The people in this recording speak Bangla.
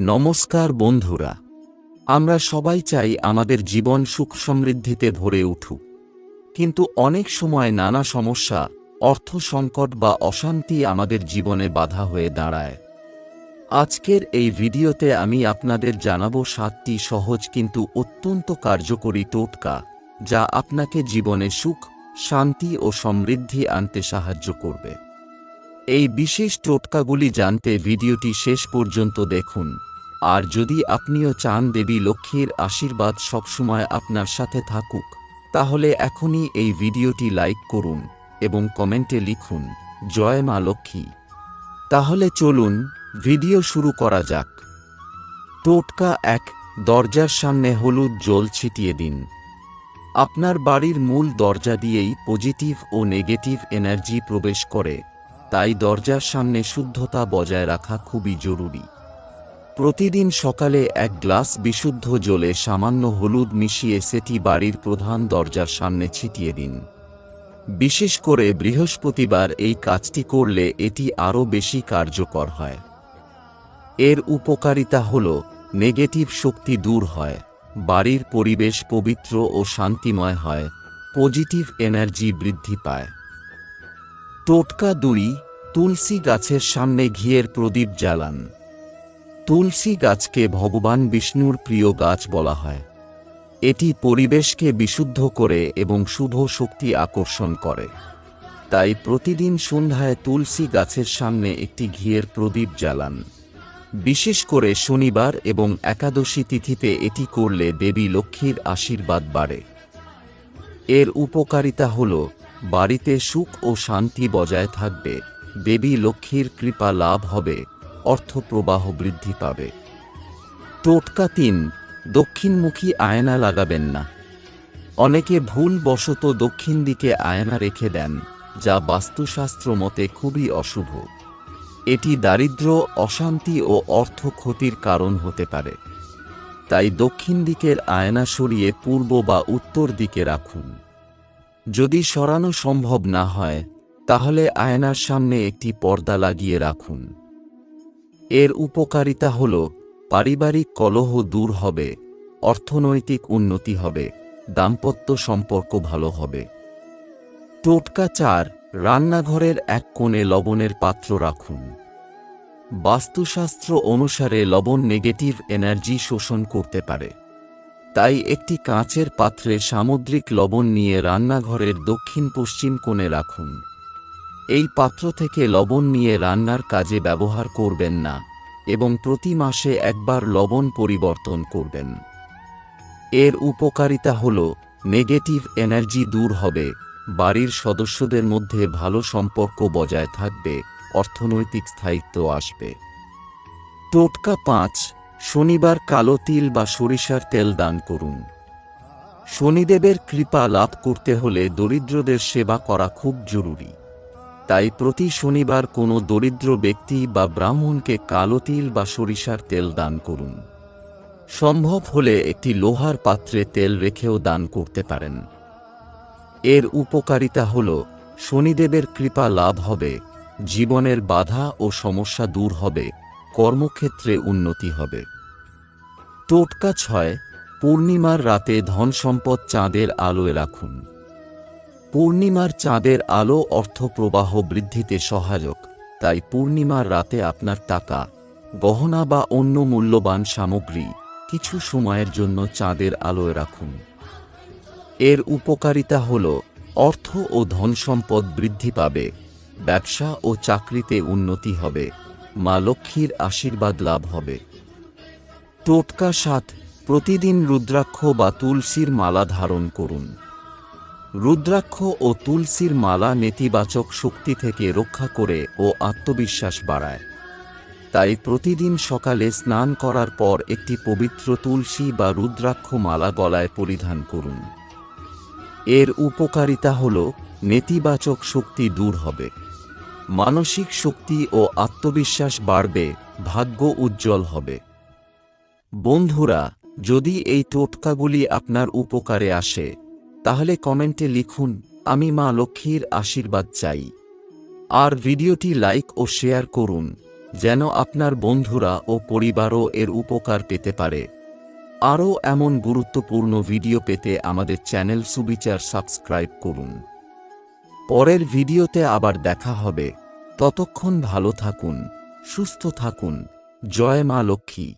নমস্কার বন্ধুরা। আমরা সবাই চাই আমাদের জীবন সুখ সমৃদ্ধিতে ভরে উঠুক। কিন্তু অনেক সময় নানা সমস্যা, অর্থ সংকট বা অশান্তি আমাদের জীবনে বাধা হয়ে দাঁড়ায়। আজকের এই ভিডিওতে আমি আপনাদের জানাব সাতটি সহজ কিন্তু অত্যন্ত কার্যকরী টোটকা, যা আপনাকে জীবনে সুখ, শান্তি ও সমৃদ্ধি আনতে সাহায্য করবে। এই বিশেষ টোটকাগুলি জানতে ভিডিওটি শেষ পর্যন্ত দেখুন। আর যদি আপনিও চান দেবী লক্ষ্মীর আশীর্বাদ সবসময় আপনার সাথে থাকুক, তাহলে এখনই এই ভিডিওটি লাইক করুন এবং কমেন্টে লিখুন, জয় মা লক্ষ্মী। তাহলে চলুন, ভিডিও শুরু করা যাক। টোটকা এক, দরজার সামনে হলুদ জল ছিটিয়ে দিন। আপনার বাড়ির মূল দরজা দিয়েই পজিটিভ ও নেগেটিভ এনার্জি প্রবেশ করে, তাই দরজার সামনে শুদ্ধতা বজায় রাখা খুবই জরুরি। প্রতিদিন সকালে এক গ্লাস বিশুদ্ধ জলে সামান্য হলুদ মিশিয়ে সেটি বাড়ির প্রধান দরজার সামনে ছিটিয়ে দিন। বিশেষ করে বৃহস্পতিবার এই কাজটি করলে এটি আরও বেশি কার্যকর হয়। এর উপকারিতা হল, নেগেটিভ শক্তি দূর হয়, বাড়ির পরিবেশ পবিত্র ও শান্তিময় হয়, পজিটিভ এনার্জি বৃদ্ধি পায়। টোটকা দুই, তুলসী গাছের সামনে ঘিয়ের প্রদীপ জ্বালান। তুলসী গাছকে ভগবান বিষ্ণুর প্রিয় গাছ বলা হয়। এটি পরিবেশকে বিশুদ্ধ করে এবং শুভ শক্তি আকর্ষণ করে। তাই প্রতিদিন সন্ধ্যায় তুলসী গাছের সামনে একটি ঘিয়ের প্রদীপ জ্বালান। বিশেষ করে শনিবার এবং একাদশী তিথিতে এটি করলে দেবী লক্ষ্মীর আশীর্বাদ বাড়ে। এর উপকারিতা হল, বাড়িতে সুখ ও শান্তি বজায় থাকবে, দেবী লক্ষ্মীর কৃপা লাভ হবে। অর্থ প্রবাহ বৃদ্ধি পাবে। টোটকা তিন, দক্ষিণমুখী আয়না লাগাবেন না। অনেকে ভুল বশত দক্ষিণ দিকে আয়না রেখে দেন, যা বাস্তুশাস্ত্র মতে খুবই অশুভ। এটি দারিদ্র, অশান্তি ও অর্থ ক্ষতির কারণ হতে পারে। তাই দক্ষিণ দিকের আয়না সরিয়ে পূর্ব বা উত্তর দিকে রাখুন। যদি সরানো সম্ভব না হয়, তাহলে আয়নার সামনে একটি পর্দা লাগিয়ে রাখুন। এর উপকারিতা হল, পারিবারিক কলহ দূর হবে, অর্থনৈতিক উন্নতি হবে, দাম্পত্য সম্পর্ক ভালো হবে। টোটকা চার, রান্নাঘরের এক কোণে লবণের পাত্র রাখুন। বাস্তুশাস্ত্র অনুসারে লবণ নেগেটিভ এনার্জি শোষণ করতে পারে। তাই একটি কাঁচের পাত্রে সামুদ্রিক লবণ নিয়ে রান্নাঘরের দক্ষিণ পশ্চিম কোণে রাখুন। এই পাত্র থেকে লবণ নিয়ে রান্নার কাজে ব্যবহার করবেন না, এবং প্রতি মাসে একবার লবণ পরিবর্তন করবেন। এর উপকারিতা হল, নেগেটিভ এনার্জি দূর হবে, বাড়ির সদস্যদের মধ্যে ভালো সম্পর্ক বজায় থাকবে, অর্থনৈতিক স্থায়িত্ব আসবে। টোটকা পাঁচ, শনিবার কালো তিল বা সরিষার তেল দান করুন। শনিদেবের কৃপা লাভ করতে হলে দরিদ্রদের সেবা করা খুব জরুরি। তাই প্রতি শনিবার কোনো দরিদ্র ব্যক্তি বা ব্রাহ্মণকে কালো তিল বা সরিষার তেল দান করুন। সম্ভব হলে একটি লোহার পাত্রে তেল রেখেও দান করতে পারেন। এর উপকারিতা হল, শনিদেবের কৃপা লাভ হবে, জীবনের বাধা ও সমস্যা দূর হবে, কর্মক্ষেত্রে উন্নতি হবে। টোটকা ছয়, পূর্ণিমার রাতে ধন সম্পদ চাঁদের আলোয় রাখুন। পূর্ণিমার চাঁদের আলো অর্থ প্রবাহ বৃদ্ধিতে সহায়ক, তাই পূর্ণিমার রাতে আপনার টাকা, গহনা বা অন্য মূল্যবান সামগ্রী কিছু সময়ের জন্য চাঁদের আলোয় রাখুন। এর উপকারিতা হল, অর্থ ও ধন সম্পদ বৃদ্ধি পাবে, ব্যবসা ও চাকরিতে উন্নতি হবে, মা লক্ষ্মীর আশীর্বাদ লাভ হবে। টোটকা সাত, প্রতিদিন রুদ্রাক্ষ বা তুলসীর মালা ধারণ করুন। রুদ্রাক্ষ ও তুলসীর মালা নেতিবাচক শক্তি থেকে রক্ষা করে ও আত্মবিশ্বাস বাড়ায়। তাই প্রতিদিন সকালে স্নান করার পর একটি পবিত্র তুলসী বা রুদ্রাক্ষ মালা গলায় পরিধান করুন। এর উপকারিতা হল, নেতিবাচক শক্তি দূর হবে। মানসিক শক্তি ও আত্মবিশ্বাস বাড়বে, ভাগ্য উজ্জ্বল হবে। বন্ধুরা, যদি এই টোটকাগুলি আপনার উপকারে আসে তাহলে কমেন্টে লিখুন, আমি মা লক্ষ্মীর আশীর্বাদ চাই। আর ভিডিওটি লাইক ও শেয়ার করুন, যেন আপনার বন্ধুরা ও পরিবারও এর উপকার পেতে পারে। আরও এমন গুরুত্বপূর্ণ ভিডিও পেতে আমাদের চ্যানেল সুবিচার সাবস্ক্রাইব করুন। পরের ভিডিওতে আবার দেখা হবে। ততক্ষণ ভালো থাকুন, সুস্থ থাকুন। জয় মা লক্ষ্মী।